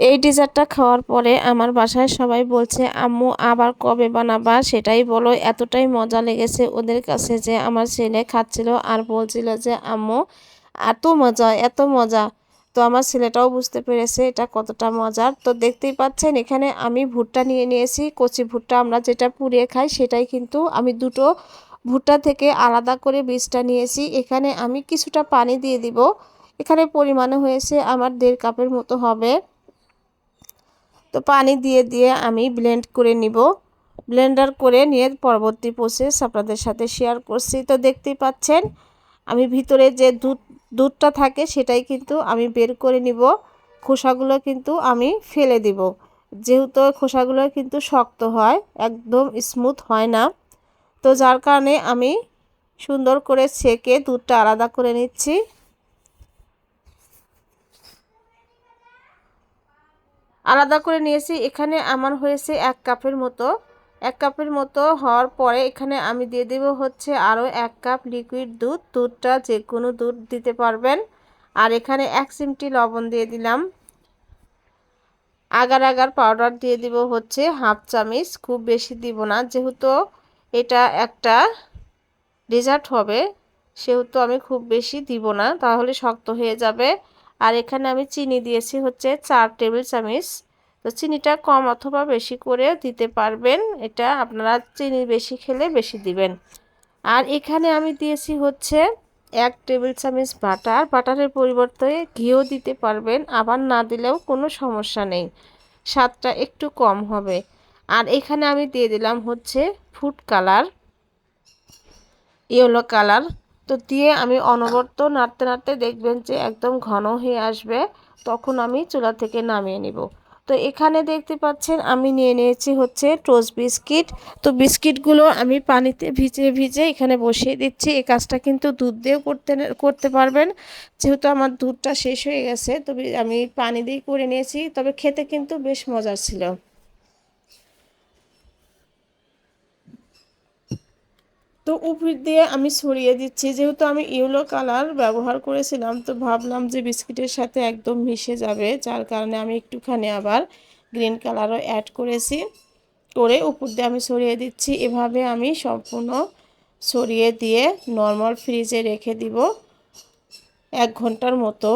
এই ডেজার্টটা খাওয়ার পরে আমার বাসায় সবাই বলছে, আম্মু, আবার কবে বানাবা? সেটাই বলো। এতটাই মজা লেগেছে ওদের কাছে যে আমার ছেলে খাচ্ছিল আর বলছিল যে, আম্মু, এত মজা এত মজা। তো আমার ছেলেটাও বুঝতে পেরেছে এটা কতটা মজার। তো দেখতেই পাচ্ছেন, এখানে আমি ভুট্টা নিয়ে নিয়েছি, কচি ভুট্টা আমরা যেটা পুড়িয়ে খাই সেটাই কিন্তু আমি দুটো ভুট্টা থেকে আলাদা করে বীজটা নিয়েছি। এখানে আমি কিছুটা পানি দিয়ে দিব। এখানে পরিমাণে হয়েছে আমার দেড় কাপের মতো হবে। তো পানি দিয়ে দিয়ে আমি ব্লেন্ড করে নিব। ব্লেন্ডার করে নিয়ে পরবর্তী প্রসেস আপনাদের সাথে শেয়ার করছি। তো দেখতেই পাচ্ছেন, আমি ভিতরে যে দুধ, দুধটা থাকে সেটাই কিন্তু আমি বের করে নিব। খোসাগুলো কিন্তু আমি ফেলে দিব। যেহেতু খোসাগুলো কিন্তু শক্ত হয়, একদম স্মুথ হয় না। তো যার কারণে আমি সুন্দর করে ছেঁকে দুধটা আলাদা করে নিচ্ছি। আলাদা করে নিয়েছি। এখানে আমার হয়েছে এক কাপের মতো। এক কাপের মতো হওয়ার পরে এখানে আমি দিয়ে দেব হচ্ছে আরও এক কাপ লিকুইড দুধ। দুধটা যে কোনো দুধ দিতে পারবেন। আর এখানে এক চিমটি লবণ দিয়ে দিলাম। আগার আগার পাউডার দিয়ে দিব হচ্ছে হাফ চামিচ। খুব বেশি দিব না। যেহেতু এটা একটা ডেজার্ট হবে, সেহেতু আমি খুব বেশি দিব না। তাহলে শক্ত হয়ে যাবে। আর এখানে আমি চিনি দিয়েছি হচ্ছে চার টেবিল চামচ। তো চিনিটা কম অথবা বেশি করে দিতে পারবেন, এটা আপনারা চিনি বেশি খেলে বেশি দিবেন। আর এখানে আমি দিয়েছি হচ্ছে এক টেবিল চামচ বাটার। বাটারের পরিবর্তে ঘিও দিতে পারবেন, আবার না দিলেও কোনো সমস্যা নেই, স্বাদটা একটু কম হবে। আর এখানে আমি দিয়ে দিলাম হচ্ছে ফুড কালার, ইয়েলো কালার। তো দিয়ে আমি অনবরত নাড়তে নাড়তে দেখবেন যে একদম ঘন হয়ে আসবে, তখন আমি চুলা থেকে নামিয়ে নিব। তো এখানে দেখতে পাচ্ছেন আমি নিয়ে নিয়েছি হচ্ছে টোস্ট বিস্কিট। তো বিস্কিটগুলো আমি পানিতে ভিজে ভিজে এখানে বসিয়ে দিচ্ছি। এই কাজটা কিন্তু দুধ দিয়েও করতে করতে পারবেন। যেহেতু আমার দুধটা শেষ হয়ে গেছে তবে আমি পানি দিয়ে করে নিয়েছি, তবে খেতে কিন্তু বেশ মজার ছিল। তো উপর দিয়ে আমি ছড়িয়ে দিচ্ছি। যেহেতু আমি ইয়েলো কালার ব্যবহার করেছিলাম, তো ভাবলাম যে বিস্কিটের সাথে একদম মিশে যাবে। যার কারণে আমি একটুখানি আবার গ্রিন কালারও অ্যাড করেছি। করে উপর দিয়ে আমি ছড়িয়ে দিচ্ছি। এভাবে আমি সম্পূর্ণ ছড়িয়ে দিয়ে নর্মাল ফ্রিজে রেখে দিব এক ঘণ্টার মতো।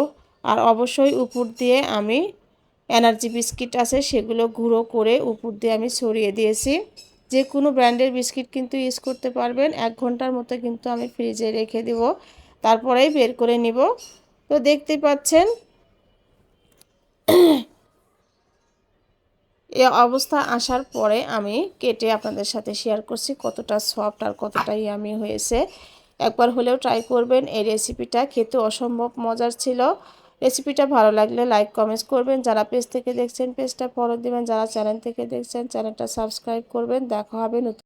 আর অবশ্যই উপর দিয়ে আমি এনার্জি বিস্কিট আছে সেগুলো গুঁড়ো করে উপর দিয়ে আমি ছড়িয়ে দিয়েছি। যে কোনো ব্র্যান্ডের বিস্কিট কিন্তু ইউজ করতে পারবেন। এক ঘণ্টার মতো কিন্তু আমি ফ্রিজে রেখে দেব। তারপরেই বের করে নিব। তো দেখতে পাচ্ছেন, এ অবস্থা আসার পরে আমি কেটে আপনাদের সাথে শেয়ার করছি কতটা সফট আর কতটা ইয়ামি হয়েছে। একবার হলেও ট্রাই করবেন। এই রেসিপিটা খেতে অসম্ভব মজার ছিল। রেসিপিটা ভালো লাগলে লাইক, কমেন্টস করবেন। যারা পেজ থেকে দেখছেন, পেজটা ফলো দেবেন। যারা চ্যানেল থেকে দেখছেন, চ্যানেলটা সাবস্ক্রাইব করবেন। দেখা হবে নতুন